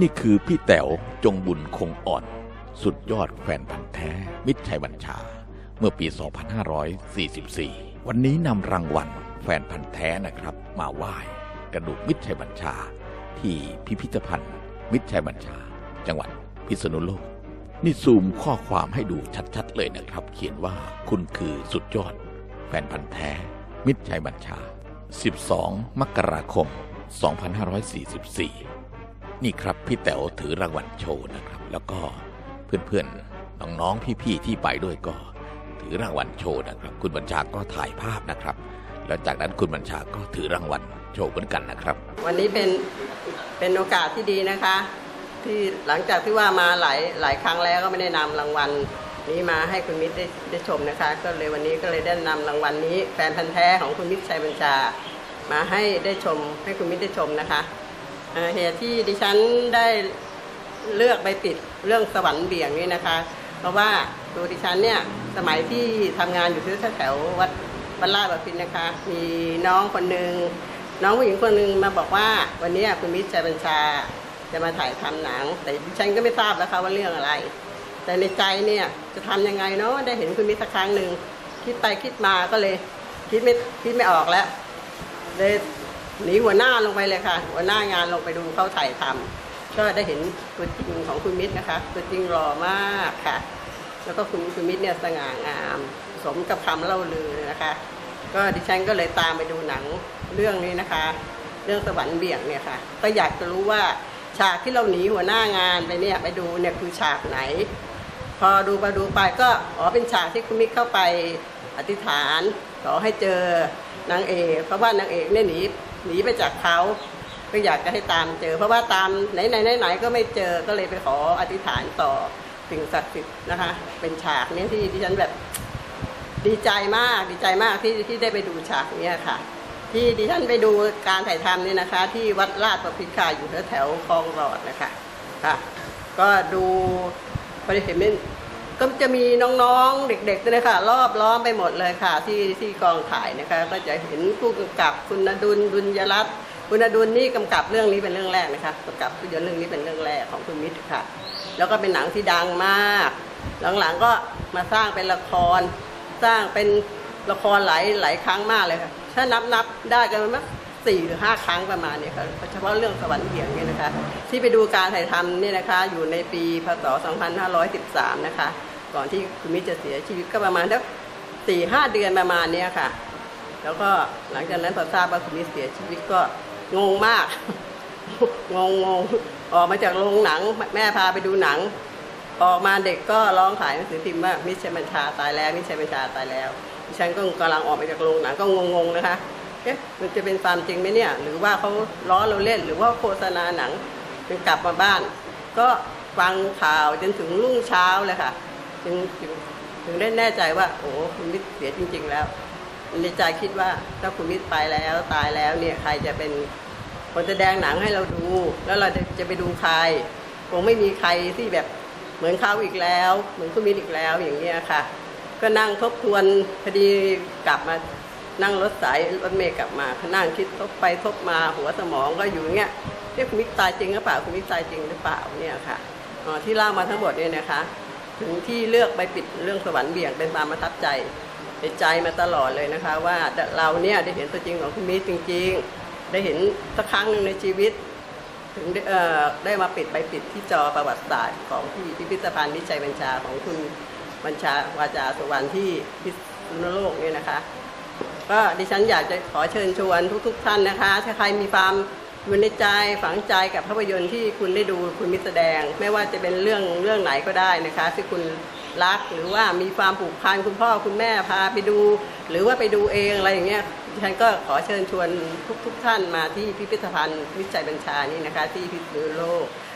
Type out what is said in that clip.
นี่คือพี่แต๋วจงบุญคงอ่อน สุดยอดแฟนพันธ์แท้ มิตรชัยบัญชา เมื่อปี 2544 วันนี้นำรางวัลแฟนพันธ์แท้นะครับ มาไหว้กระดูกมิตรชัยบัญชา ที่พิพิธภัณฑ์ มิตรชัยบัญชา จังหวัดพิษณุโลก นี่ซูมข้อความให้ดูชัดๆเลยนะครับ เขียนว่าคุณคือสุดยอด แฟนพันธ์แท้ มิตรชัยบัญชา 12 มกราคม 2544 นี่ครับพี่แต๋วถือรางวัลโชว์นะครับ แล้วก็เพื่อนๆน้องๆพี่ๆที่ไปด้วยก็ ถือรางวัลโชว์นะครับ คุณบัญชาก็ถ่ายภาพนะครับ แล้วจากนั้นคุณบัญชาก็ถือรางวัลโชว์เหมือนกันนะครับ วันนี้เป็นเป็นโอกาสที่ดีนะคะ ที่หลังจากที่ว่ามาหลายหลายครั้งแล้วก็ไม่ได้นำรางวัลนี้มาให้คุณมิตรได้ได้ชมนะคะ ก็เลยวันนี้ก็เลยได้นำรางวัลนี้ แฟนพันธ์แท้ของคุณมิตรชัยบัญชา มาให้ได้ชมให้คุณมิตรได้ชมนะคะ เหตุที่ดิฉันได้เลือกไปปิดเรื่องสวรรค์เบี่ยงนี่นะคะ เพราะว่าตัวดิฉันเนี่ยสมัยที่ทำงานอยู่ที่แถววัดวัดลาบพินนะคะ มีน้องคนหนึ่งน้องผู้หญิงคนหนึ่งมาบอกว่า วันนี้คุณมิตรชัยบัญชาจะมาถ่ายทำหนัง แต่ดิฉันก็ไม่ทราบแล้วค่ะว่าเรื่องอะไร แต่ในใจเนี่ยจะทำยังไงเนาะได้เห็นคุณมิตรสักครั้งหนึ่งคิดไปคิดมาก็เลย คิดไม่คิดไม่ออกแล้วเลย หนีหัวหน้าลงไปเลยค่ะ หัวหน้างานลงไปดูเขาถ่ายทำก็ได้เห็นตัวจริงของคุณมิตรนะคะ ตัวจริงหล่อมากค่ะ แล้วก็คุณคุณมิตรเนี่ยสง่างาม สมกับคำเล่าลือนะคะ ก็ดิฉันก็เลยตามไปดูหนังเรื่องนี้นะคะ เรื่องสวรรค์เบี่ยงเนี่ยค่ะ ก็อยากจะรู้ว่าฉากที่เราหนีหัวหน้างานไปเนี่ยไปดูเนี่ยคือฉากไหน พอดูไปดูไปก็อ๋อเป็นฉากที่คุณมิตรเข้าไปอธิษฐานขอให้เจอนางเอกเพราะว่านางเอกเนี่ยหนี หนีไปจากเขาก็อยากจะให้ตามเจอ เพราะว่าตามไหนไหนไหนไหนก็ไม่เจอก็เลยไปขออธิษฐานต่อสิ่งศักดิ์สิทธิ์นะคะ เป็นฉากเนี้ที่ดิฉันแบบดีใจมากดีใจมากที่ที่ได้ไปดูฉากเนี้ยค่ะ ที่ดิฉันไปดูการถ่ายทำนี่นะคะ ที่วัดลาดประพิฆาอยู่แถวแถวคลองหลอดนะคะค่ะ ก็ดูพอด้เห็นมัน ก็จะมีน้องๆเด็กๆนะคะรอบล้อมไปหมดเลยค่ะ ที่ที่กองถ่ายนะคะ ก็จะเห็นผู้กำกับคุณอดุลดุลยรัตน์คุณอดุลนี่กำกับเรื่องนี้เป็นเรื่องแรกนะคะกำกับภาพยนตร์เรื่องนี้เป็นเรื่องแรกของคุณมิตรค่ะ แล้วก็เป็นหนังที่ดังมาก หลังๆก็มาสร้างเป็นละคร สร้างเป็นละครหลายหลายครั้งมากเลยค่ะ ถ้านับนับได้กันไหมั้ย สี่หรือห้าครั้งประมาณนี้ค่ะเฉพาะเรื่องสวรรค์เหียงเนี่ยนะคะ ที่ไปดูการถ่ายทำเนี่ยนะคะ อยู่ในปีพศ 2513 นะคะ ก่อนที่คุณมิตจะเสียชีวิตก็ประมาณสักสี่ห้าเดือนประมาณนี้ค่ะ แล้วก็หลังจากนั้นพอทราบว่าคุณมิตเสียชีวิตก็งงมากงงงงออกมาจากโรงหนังแม่พาไปดูหนัง ออกมาเด็กก็ร้องขายหนังสือพิมพ์ว่ามิชัยบัญชาตายแล้วมิชัยบัญชาตายแล้วฉันก็กำลังออกมาจากโรงหนังก็งงๆนะคะ อ๊ะมันจะเป็นความจริงไหมเนี่ย หรือว่าเขาล้อเราเล่น หรือว่าโฆษณาหนังเป็นกลับมาบ้าน ก็ฟังข่าวจนถึงรุ่งเช้าเลยค่ะถึงถึงถึงได้แน่ใจว่า โอ้คุณมิตรเสียจริง ๆ แล้วในใจคิดว่าถ้าคุณมิตรไปแล้วตายแล้วเนี่ยใครจะเป็นคนแสดงหนังให้เราดู แล้วเราจะจะไปดูใครคงไม่มีใครที่แบบเหมือนเขาอีกแล้ว เหมือนคุณมิตรอีกแล้วอย่างเงี้ยค่ะ ก็นั่งทบทวนคดีกลับมา นั่งรถสายรถเมล์กลับมานั่งคิดทบไปทบมาหัวสมองก็อยู่อย่างเงี้ยเรียกคุณมิตรตายจริงหรือเปล่าคุณมิตรตายจริงหรือเปล่าเนี่ยค่ะออที่เล่ามาทั้งหมดเนี่ยนะคะ ถึงที่เลือกไปปิดเรื่องสวรรค์เบี่ยงเป็นความประทับใจในใจมาตลอดเลยนะคะ ว่าเราเนี่ยได้เห็นตัวจริงของคุณมิตรจริง ๆ ได้เห็นสักครั้งหนึ่งในชีวิตถึงได้ได้มาปิดไปปิดที่จอประวัติศาสตร์ของที่พิพิธภัณฑ์นิจัยบัญชาของคุณบัญชาวาจาสุวรรณที่พิษณุโลกเนี่ยนะคะ ก็ดิฉันอยากจะขอเชิญชวนทุกๆท่านนะคะ ถ้าใครมีความอยู่ในใจฝังใจกับภาพยนตร์ที่คุณได้ดูคุณมิแสดง ไม่ว่าจะเป็นเรื่องเรื่องไหนก็ได้นะคะที่คุณรักหรือว่ามีความผูกพันคุณพ่อคุณแม่พาไปดู หรือว่าไปดูเองอะไรอย่างเงี้ยดิฉันก็ขอเชิญชวนทุกๆท่านมาที่พิพิธภัณฑ์วิจัยบัญชานี่นะคะ ที่พิษณุโลก